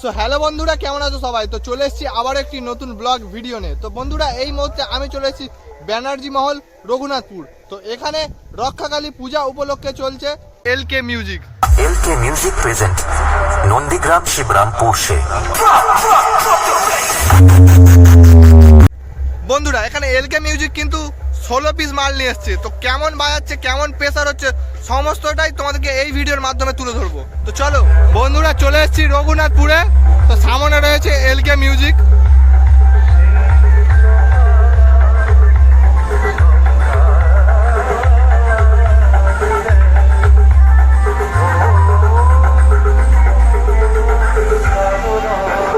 So hello বন্ধুরা কেমন আছো সবাই? তো চলে এসেছি আবার একটি নতুন ব্লগ ভিডিও নিয়ে। তো বন্ধুরা এই মুহূর্তে আমি চলে এসেছি ব্যানার্জি মহল রঘুনাথপুর। তো এখানে রক্ষাকালী পূজা উপলক্ষে চলছে L K music L K music present Nandigram Shibrampur বন্ধুরা এখানে এল কে মিউজিক কিন্তু ষোলো পিস মাল নিয়ে এসছে। তো কেমন বাজাচ্ছে, কেমন প্রেসার হচ্ছে, সমস্তটাই তোমাদেরকে এই ভিডিওর মাধ্যমে তুলে ধরবো। তো চলো, বন্ধুরা চলে এসেছি রঘুনাথপুরে। তো সামনে রয়েছে এল কে মিউজিক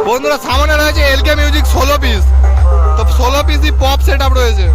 বন্ধুরা, সামনে রয়েছে এল কে মিউজিক ষোলো পিস তো ষোলো পিসই পপ সেট রয়েছে।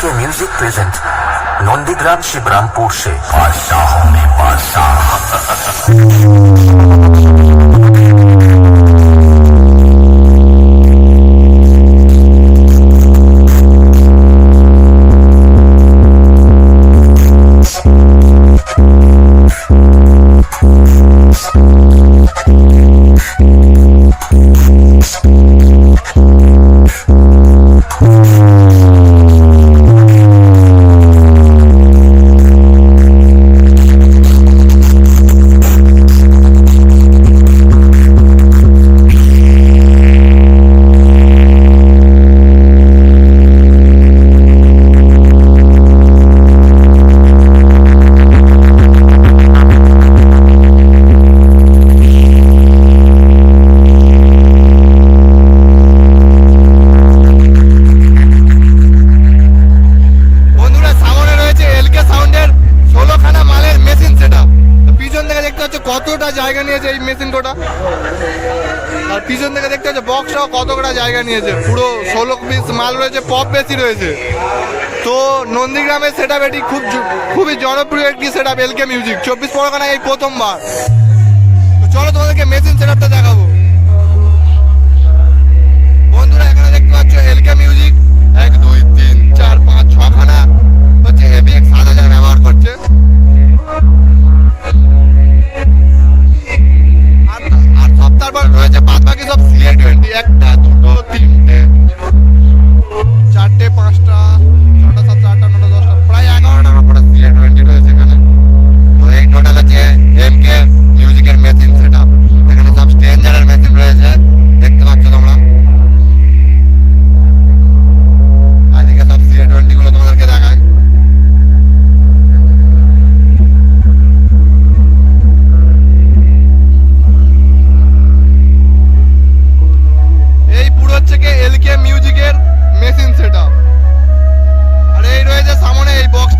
কে মিউজিক প্রেজেন্ট নন্দীগ্রাম শিবরামপুর সে বাদশাহ কতটা জায়গা নিয়েছে এই মেশিন কোটা? আর পিছন থেকে দেখতে হচ্ছে বক্সটাও কতটা জায়গা নিয়েছে। পুরো ষোলো পিস মাল রয়েছে পপ বেশি রয়েছে। তো নন্দীগ্রামের সেট আপ এটি খুব খুবই জনপ্রিয় একটি সেট আপ এলকে মিউজিক চব্বিশ পরগনায় এই প্রথমবার। চলো তোমাদেরকে মেশিন সেট মিউজিকের মেশিন সেটআপ আর এই রয়েছে সামনে এই বক্সটি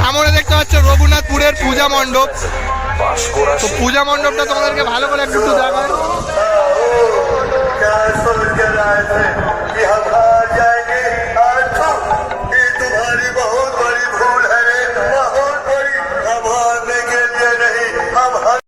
সামনে দেখতে পাচ্ছ রঘুনাথপুরের পূজা মণ্ডপ। তো পূজা মণ্ডপটা তোমাদেরকে ভালো করে একটু দেখায়।